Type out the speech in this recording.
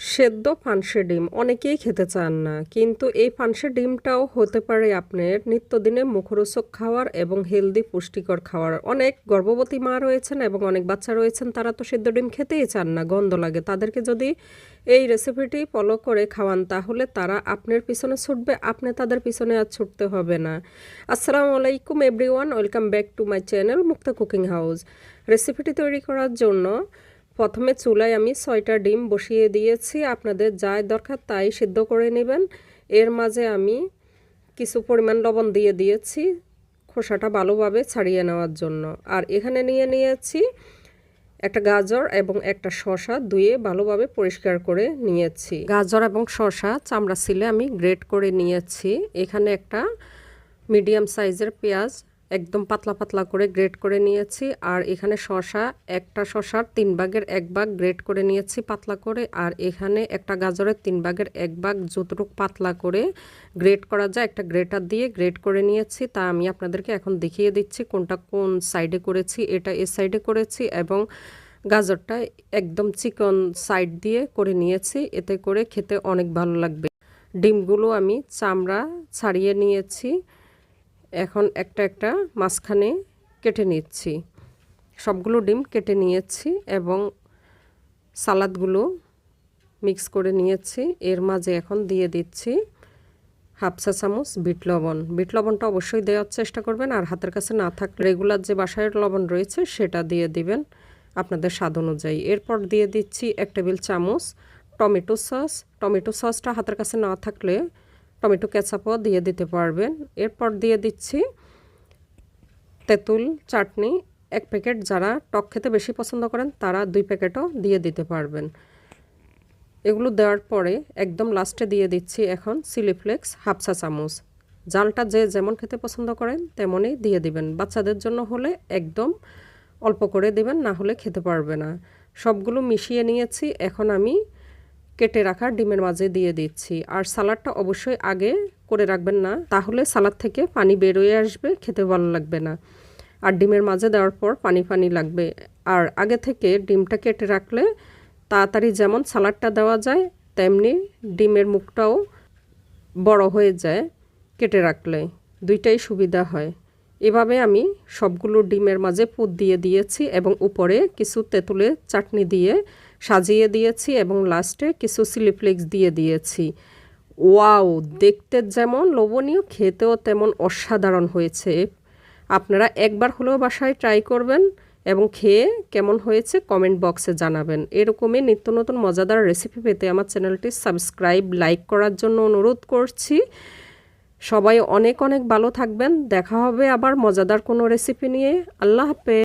সেদ্ধ ফানসে ডিম। অনেকেই খেতে চান না, কিন্তু এই ফানসে ডিমটাও হতে পারে আপনার নিত্যদিনে মুখরোচক খাওয়ার এবং হেলদি, পুষ্টিকর খাওয়ার। অনেক গর্ভবতী মা রয়েছেন এবং অনেক বাচ্চা রয়েছেন, তারা তো সেদ্ধ ডিম খেতেই চান না, গন্ধ লাগে। তাদেরকে যদি এই রেসিপিটি ফলো করে খাওয়ান, তাহলে তারা আপনার পিছনে ছুটবে, আপনি তাদের পিছনে আর ছুটতে হবে না। আসসালামু আলাইকুম everyone welcome back to my channel Mukta cooking house. রেসিপিটি তৈরি করার জন্য প্রথমে চুলায় আমি ছয়টা ডিম বসিয়ে দিয়েছি। আপনাদের যাই দরকার তাই সিদ্ধ করে নেবেন। এর মাঝে আমি কিছু পরিমাণ লবণ দিয়ে দিয়েছি খোসাটা ভালোভাবে ছাড়িয়ে নেওয়ার জন্য। আর এখানে নিয়ে নিয়েছি একটা গাজর এবং একটা শসা ধুয়ে ভালোভাবে পরিষ্কার করে নিয়েছি। গাজর এবং শসা চামড়া ছিলে আমি গ্রেট করে নিয়েছি। এখানে একটা মিডিয়াম সাইজের পেঁয়াজ একদম পাতলা পাতলা করে গ্রেট করে নিয়েছি। আর এখানে শশা একটা শশার তিন ভাগের এক ভাগ গ্রেট করে নিয়েছি পাতলা করে। আর এখানে একটা গাজরের তিন ভাগের এক ভাগ যতটুকু পাতলা করে গ্রেট করা যায়, একটা গ্রেটার দিয়ে গ্রেট করে নিয়েছি। তা আমি আপনাদেরকে এখন দেখিয়ে দিচ্ছি কোনটা কোন সাইডে করেছি। এটা এ সাইডে করেছি এবং গাজরটা একদম চিকন সাইড দিয়ে করে নিয়েছি। এতে করে খেতে অনেক ভালো লাগবে। ডিমগুলো আমি চামড়া ছাড়িয়ে নিয়েছি। এখন একটা একটা মাঝখানে কেটে নিচ্ছি। সবগুলো ডিম কেটে নিয়েছি এবং সালাদগুলো মিক্স করে নিয়েছি। এর মাঝে এখন দিয়ে দিচ্ছি হাফ চা চামচ বিট লবণ। বিট লবণটা অবশ্যই দেওয়ার চেষ্টা করবেন আর হাতের কাছে না থাকলে রেগুলার যে বাসায় লবণ রয়েছে সেটা দিয়ে দিবেন আপনাদের স্বাদ অনুযায়ী। এরপর দিয়ে দিচ্ছি এক টেবিল চামচ টমেটো সস। টমেটো সসটা হাতের কাছে না থাকলে টমেটো কেচাপও দিয়ে দিতে পারবেন। এরপর দিয়ে দিচ্ছি তেঁতুল, চাটনি। এক প্যাকেট যারা টক খেতে বেশি পছন্দ করেন, তারা দুই প্যাকেটও দিয়ে দিতে পারবেন। এগুলো দেওয়ার পরে একদম লাস্টে দিয়ে দিচ্ছি এখন চিলি ফ্লেক্স হাফ চা চামচ। জালটা যে যেমন খেতে পছন্দ করেন, তেমনই দিয়ে দিবেন। বাচ্চাদের জন্য হলে একদম অল্প করে দিবেন, না হলে খেতে পারবে না। সবগুলো মিশিয়ে নিয়েছি। এখন আমি কেটে রাখা ডিমের মাঝে দিয়ে দিচ্ছি। আর সালাডটা অবশ্যই আগে করে রাখবেন না, তাহলে সালাদ থেকে পানি বেরোয় আসবে, খেতে ভালো লাগবে না। আর ডিমের মাঝে দেওয়ার পর পানি পানি লাগবে। আর আগে থেকে ডিমটা কেটে রাখলে তাড়াতাড়ি যেমন সালাডটা দেওয়া যায়, তেমনি ডিমের মুখটাও বড় হয়ে যায় কেটে রাখলে। দুইটাই সুবিধা হয়। এভাবে আমি সবগুলো ডিমের মাঝে পুত দিয়ে দিয়েছি এবং উপরে কিছু তেঁতুলে চাটনি দিয়ে সাজিয়ে দিয়েছি এবং লাস্টে কিছু সিলিফ্লেক্স দিয়ে দিয়েছি। ওয়াও, দেখতে যেমন লোভনীয়, খেতেও তেমন অসাধারণ হয়েছে। আপনারা একবার হলেও বাসায় ট্রাই করবেন এবং খেয়ে কেমন হয়েছে কমেন্ট বক্সে জানাবেন। এরকমই নিত্য নতুন মজাদার রেসিপি পেতে আমার চ্যানেলটি সাবস্ক্রাইব, লাইক করার জন্য অনুরোধ করছি। সবাই অনেক অনেক ভালো থাকবেন। দেখা হবে আবার মজাদার কোনো রেসিপি নিয়ে। আল্লাহ হাফেজ।